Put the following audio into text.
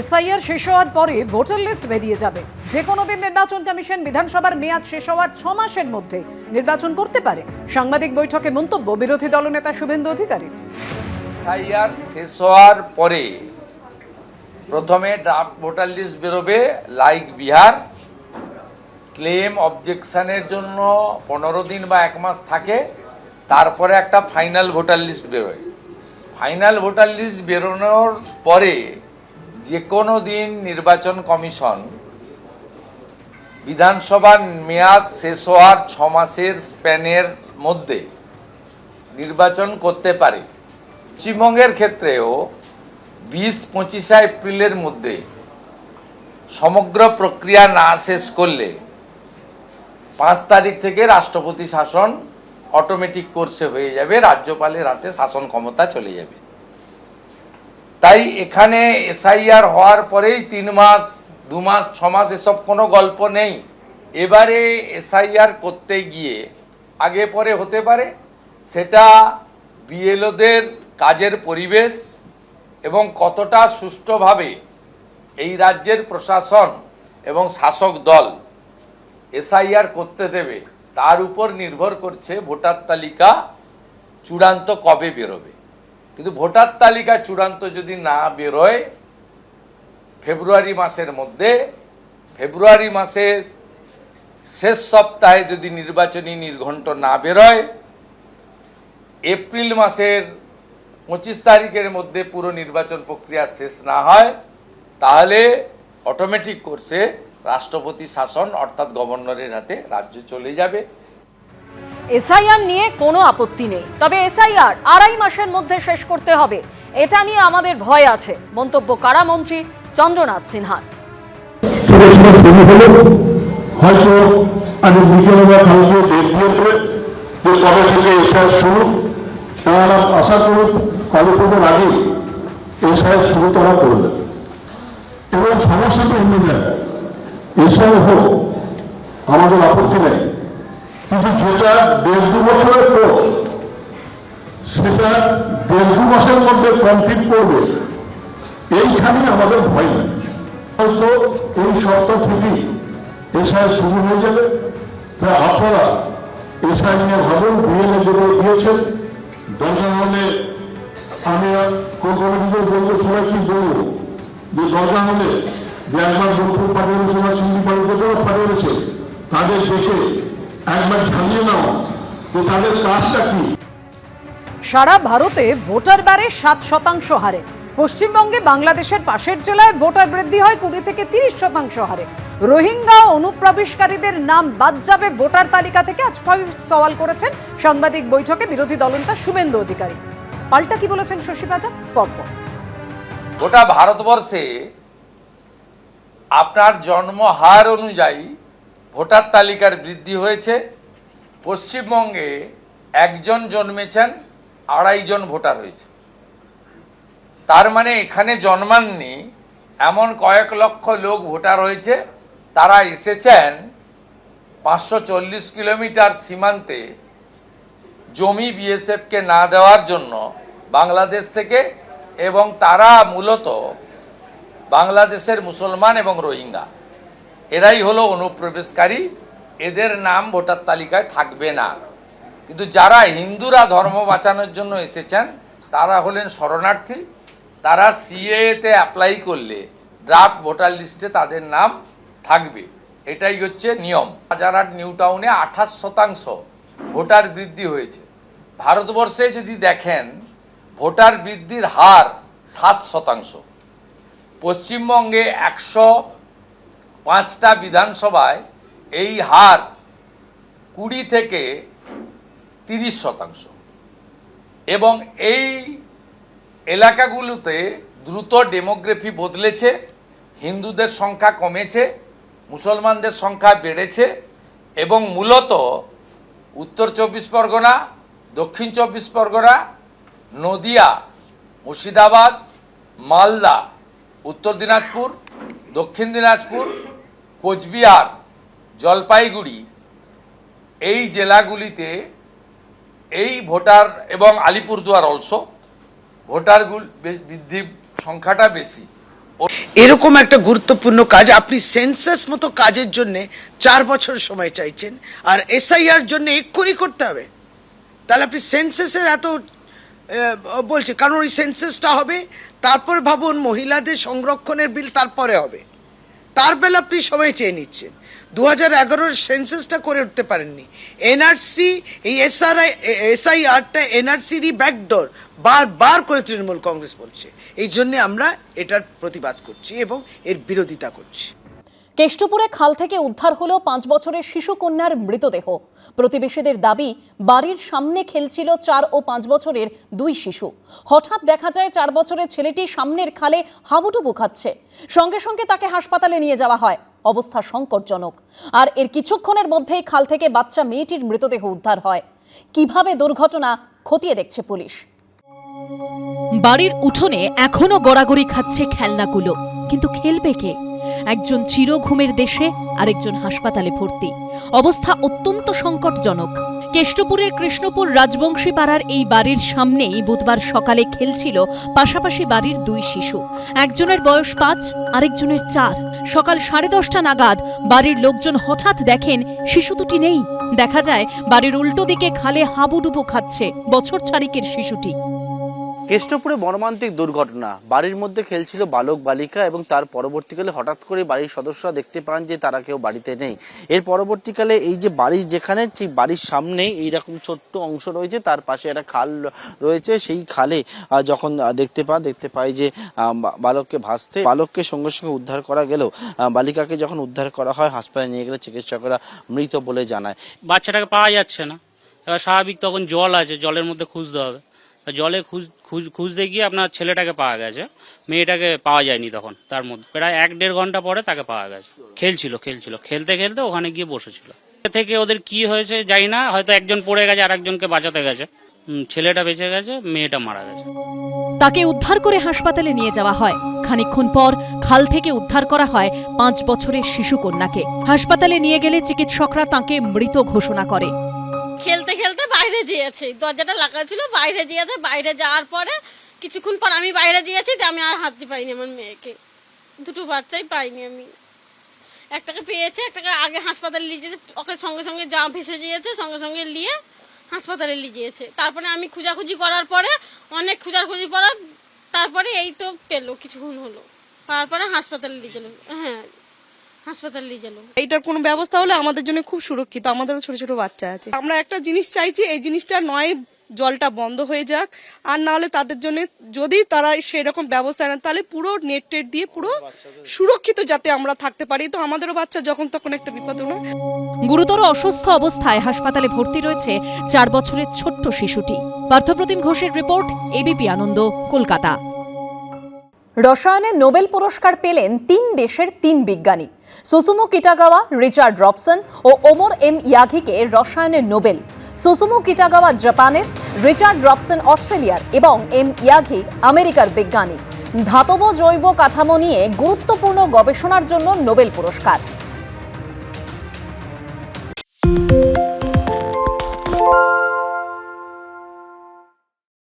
SIR শেষ হওয়ার পরে ভোটার লিস্ট বেরিয়ে যাবে। যে কোনো দিন নির্বাচন কমিশন বিধানসভার মেয়াদ শেষ হওয়ার ছ মাসের মধ্যে নির্বাচন করতে পারে। সাংবাদিক বৈঠকে মন্তব্য বিরোধী দলনেতা শুভেন্দু অধিকারী এসআইআর শেষ হওয়ার পরে প্রথমে ড্রাফট ভোটার লিস্ট বেরোবে লাইক বিহার। ক্লেম অবজেকশনের জন্য পনেরো দিন বা এক মাস থাকে। তারপরে একটা ফাইনাল ভোটার লিস্ট বেরোয়। ফাইনাল ভোটার লিস্ট বেরোনোর পরে যে কোনো দিন নির্বাচন কমিশন বিধানসভার মেয়াদ শেষ হওয়ার ছ মাসের স্প্যানের মধ্যে নির্বাচন করতে পারে। পশ্চিমবঙ্গের ক্ষেত্রেও বিশ, পঁচিশে এপ্রিলের মধ্যে সমগ্র প্রক্রিয়া না শেষ করলে পাঁচ তারিখ থেকে রাষ্ট্রপতি শাসন অটোমেটিক কোর্সে হয়ে যাবে। রাজ্যপালের হাতে শাসন ক্ষমতা চলে যাবে। তাই এখানে এসআইআর হওয়ার পরেই তিন মাস, দু মাস, ছ মাস এসব কোনো গল্প নেই। এবারে এসআইআর করতে গিয়ে আগে পরে হতে পারে, সেটা বিএলওদের কাজের পরিবেশ এবং কতটা সুষ্ঠুভাবে এই রাজ্যের প্রশাসন এবং শাসক দল এসআইআর করতে দেবে, তার উপর নির্ভর করছে ভোটার তালিকা চূড়ান্ত কবে বেরোবে। কিন্তু ভোটার তালিকা চূড়ান্ত যদি না বেরোয়, ফেব্রুয়ারি মাসের মধ্যে, ফেব্রুয়ারি মাসের শেষ সপ্তাহে যদি নির্বাচনী নির্ঘণ্ট না বেরোয়, এপ্রিল মাসের পঁচিশ তারিখের মধ্যে পুরো নির্বাচন প্রক্রিয়া শেষ না হয়, তাহলে অটোমেটিক কোর্সে রাষ্ট্রপতি শাসন অর্থাৎ গভর্নরের হাতে রাজ্য চলে যাবে। এসআইআর নিয়ে কোনো আপত্তি নেই। তবে এসআইআর আড়াই মাসের মধ্যে শেষ করতে হবে। এটা নিয়ে আমাদের ভয় আছে। মন্তব্য কারামন্ত্রী চন্দ্রনাথ সিনহার শুরু এবং সমস্যাটা অন্য হোক, আমাদের আপত্তি নেই। কিন্তু যেটা দেড় দু বছরের পর সেটা দেড় দু মাসের মধ্যে কমপ্লিট করবে, এইখানে আমাদের ভয় নেই। হয়তো এই সপ্তাহ থেকেই এসআই শুরু হয়ে যাবে, তা আপনারা এসআই নিয়ে ভাবুন বিএলএ যেগুলো দিয়েছেন। দরকার হলে আমি কমিটিকে বলব সবাই কি বলব? যে দরকার হলে যে একবার দুপুর পাঠিয়েছে সবাই সিন্ধি পাঠিয়েছে পাঠিয়েছে তাদের দেখে একবার ঝালিয়ে নাও যে তাদের কাজটা কি। সারা ভারতে ভোটার বাড়ে সাত শতাংশ হারে। পশ্চিমবঙ্গে বাংলাদেশের পাশের জেলায় ভোটার বৃদ্ধি হয় কুড়ি থেকে তিরিশ শতাংশ হারে। রোহিঙ্গা অনুপ্রবেশকারীদের নাম বাদ যাবে ভোটার তালিকা থেকে আজ সওয়াল করেছেন সাংবাদিক বৈঠকে বিরোধী দলনেতা শুভেন্দু অধিকারী। পাল্টা কি বলেছেন শশী বাজা? পরপর। গোটা ভারতবর্ষে আপনার জন্ম হার অনুযায়ী ভোটার তালিকার বৃদ্ধি হয়েছে। পশ্চিমবঙ্গে একজন জন্মেছেন আড়াইজন ভোটার হয়েছে। তার মানে এখানে জন্মাননি, এমন কয়েক লক্ষ লোক ভোটার হয়েছে। তারা এসেছেন পাঁচশো চল্লিশ কিলোমিটার সীমান্তে জমি বিএসএফকে না দেওয়ার জন্য বাংলাদেশ থেকে এবং তারা মূলত বাংলাদেশের মুসলমান এবং রোহিঙ্গা। এরাই হলো অনুপ্রবেশকারী। এদের নাম ভোটার তালিকায় থাকবে না। কিন্তু যারা হিন্দুরা ধর্ম বাঁচানোর জন্য এসেছেন, তারা হলেন শরণার্থী। তারা সিএতে অ্যাপ্লাই করলে ড্রাফট ভোটার লিস্টে তাদের নাম থাকবে। এটাই হচ্ছে নিয়ম। হাজারহাট নিউ টাউনে আঠাশ শতাংশ ভোটার বৃদ্ধি হয়েছে। ভারতবর্ষে যদি দেখেন, ভোটার বৃদ্ধির হার সাত শতাংশ। পশ্চিমবঙ্গে একশো পাঁচটা বিধানসভায় এই হার কুড়ি থেকে তিরিশ শতাংশ। এবং এই এলাকাগুলোতে দ্রুত ডেমোগ্রাফি বদলেছে, হিন্দুদের সংখ্যা কমেছে, মুসলমানদের সংখ্যা বেড়েছে, এবং মূলত উত্তর চব্বিশ পরগনা, দক্ষিণ চব্বিশ পরগনা, নদিয়া, মুর্শিদাবাদ, মালদা, উত্তর দিনাজপুর, দক্ষিণ দিনাজপুর কোচবিহার, জলপাইগুড়ি, এই জেলাগুলিতে এই ভোটার এবং আলিপুরদুয়ার অলসো ভোটার বৃদ্ধি সংখ্যাটা বেশি। এরকম একটা গুরুত্বপূর্ণ কাজ আপনি সেন্সাস মতো কাজের জন্য চার বছর সময় চাইছেন, আর এসআইআর জন্য এক্ষুনি করতে হবে। তাহলে আপনি সেন্সাসের এত বলছে, কারণ ওই সেন্সাসটা হবে, তারপর ভাবুন মহিলাদের সংরক্ষণের বিল তারপরে হবে। তার বেলা আপনি সময় চেয়ে নিচ্ছেন। দু হাজার এগারোর সেন্সাসটা করে উঠতে পারেননি। এনআরসি, এই এসআরআই, এসআইআরটা এনআরসিরই ব্যাকডোর, বার বার করে তৃণমূল কংগ্রেস বলছে। এই জন্যে আমরা এটার প্রতিবাদ করছি এবং এর বিরোধিতা করছি। কেষ্টপুরে খাল থেকে উদ্ধার হলো পাঁচ বছরের শিশু কন্যার মৃতদেহ। প্রতিবেশীদের দাবি, বাড়ির সামনে খেলছিল চার ও পাঁচ বছরের দুই শিশু। হঠাৎ দেখা যায় চার বছরের ছেলেটি সামনের খালে হাবুডুবু খাচ্ছে। সঙ্গে সঙ্গে তাকে হাসপাতালে নিয়ে যাওয়া হয়। অবস্থা সংকটজনক। আর এর কিছুক্ষণের মধ্যেই খাল থেকে বাচ্চা মেয়েটির মৃতদেহ উদ্ধার হয়। কীভাবে দুর্ঘটনা খতিয়ে দেখছে পুলিশ? বাড়ির উঠোনে এখনও গড়াগড়ি খাচ্ছে খেলনাগুলো। কিন্তু খেলবে কে? একজন চির ঘুমের দেশে, আরেকজন হাসপাতালে ভর্তি। অবস্থা অত্যন্ত সংকটজনক। কেষ্টপুরের কৃষ্ণপুর রাজবংশী পাড়ার এই বাড়ির সামনেই বুধবার সকালে খেলছিল পাশাপাশি বাড়ির দুই শিশু। একজনের বয়স পাঁচ, আরেকজনের চার। সকাল সাড়ে দশটা নাগাদ বাড়ির লোকজন হঠাৎ দেখেন শিশু দুটি নেই। দেখা যায়, বাড়ির উল্টো দিকে খালে হাবুডুবু খাচ্ছে বছর চারিকের শিশুটি। কেষ্টপুরে মর্মান্তিক দুর্ঘটনা। বাড়ির মধ্যে খেলছিল বালক বালিকা এবং তার পরবর্তীকালে হঠাৎ করে বাড়ির সদস্যরা দেখতে পান যে তারা কেউ বাড়িতে নেই। এর পরবর্তীকালে এই যে বাড়ি যেখানে, ঠিক বাড়ির সামনেই এইরকম ছোট্ট অংশ রয়েছে, তার পাশে একটা খাল রয়েছে। সেই খালে যখন দেখতে পান, দেখতে পাই যে বালককে ভাসতে, বালককে সঙ্গে সঙ্গে উদ্ধার করা গেলেও বালিকাকে যখন উদ্ধার করা হয়, হাসপাতালে নিয়ে গেলে চিকিৎসকরা মৃত বলে জানায়। বাচ্চাটাকে পাওয়া যাচ্ছে না। স্বাভাবিক তখন জল আছে, জলের মধ্যে খুঁজতে হবে। জলে খুঁজ খুঁজ- খুঁজতে গিয়ে আপনার ছেলেটাকে পাওয়া গেছে। মেয়েটাকে পাওয়া যায়নি তখন, তার মধ্যে। প্রায় এক দেড় ঘণ্টা পরে তাকে পাওয়া গেছে। খেলছিল খেলছিল। খেলতে খেলতে ওখানে গিয়ে বসেছিল। থেকে ওদের কি হয়েছে জানি না, হয়তো একজন পড়ে গেছে আর একজনকে বাঁচাতে গেছে। ছেলেটা বেঁচে গেছে, মেয়েটা মারা গেছে। তাকে উদ্ধার করে হাসপাতালে নিয়ে যাওয়া হয়। খানিকক্ষণ পর খাল থেকে উদ্ধার করা হয় পাঁচ বছরের শিশু কন্যাকে। হাসপাতালে নিয়ে গেলে চিকিৎসকরা তাকে মৃত ঘোষণা করে। যেয়েছে দরজাটা লাগা ছিল, বাইরে দিয়েছে। বাইরে যাওয়ার পরে কিছুক্ষণ পর আমি বাইরে দিয়েছি আমি আর হাততে পাইনি আমার মেয়েকে। দুটো বাচ্চাই পাইনি আমি। একটাকে পেয়েছে, একটাকে আগে হাসপাতালে যেয়েছে ওকে সঙ্গে সঙ্গে জাম ভেসে গিয়েছে সঙ্গে সঙ্গে নিয়ে হাসপাতালে গিয়েছে। তারপরে আমি খোঁজাখুঁজি করার পরে, অনেক খোঁজাখুঁজি পরে তারপরে এই তো পেল, কিছুক্ষণ হলো। তারপরে হাসপাতালে নিয়ে গেলো হ্যাঁ। হাসপাতালে নিয়ে গেলো এইটার কোনো ব্যবস্থা হলে আমাদের জন্য খুব সুরক্ষিত আমাদেরও ছোট ছোট বাচ্চা আছে। আমরা একটা জিনিস চাইছি এই জিনিসটা নয় জলটা বন্ধ হয়ে যাক। আর না হলে তাদের জন্য যদি তারা সেরকম ব্যবস্থা নেন তাহলে পুরো নেট টেট দিয়ে পুরো সুরক্ষিত যাতে আমরা থাকতে পারি। তো আমাদেরও বাচ্চা যখন তখন একটা বিপদ হলো। গুরুতর অসুস্থ অবস্থায় হাসপাতালে ভর্তি রয়েছে চার বছরের ছোট্ট শিশুটি। পার্থপ্রতিম ঘোষের রিপোর্ট এবিপি আনন্দ কলকাতা। রসায়নে নোবেল পুরস্কার পেলেন তিন দেশের তিন বিজ্ঞানী। সুসুমু কিটাগাওয়া, রিচার্ড রবসন ও ওমর এম ইয়াঘিকে রসায়নে নোবেল। সুসুমু কিটাগাওয়া জাপানের, রিচার্ড রবসন অস্ট্রেলিয়ার এবং এম ইয়াঘি আমেরিকার বিজ্ঞানী। ধাতব জৈব কাঠামো নিয়ে গুরুত্বপূর্ণ গবেষণার জন্য নোবেল পুরস্কার।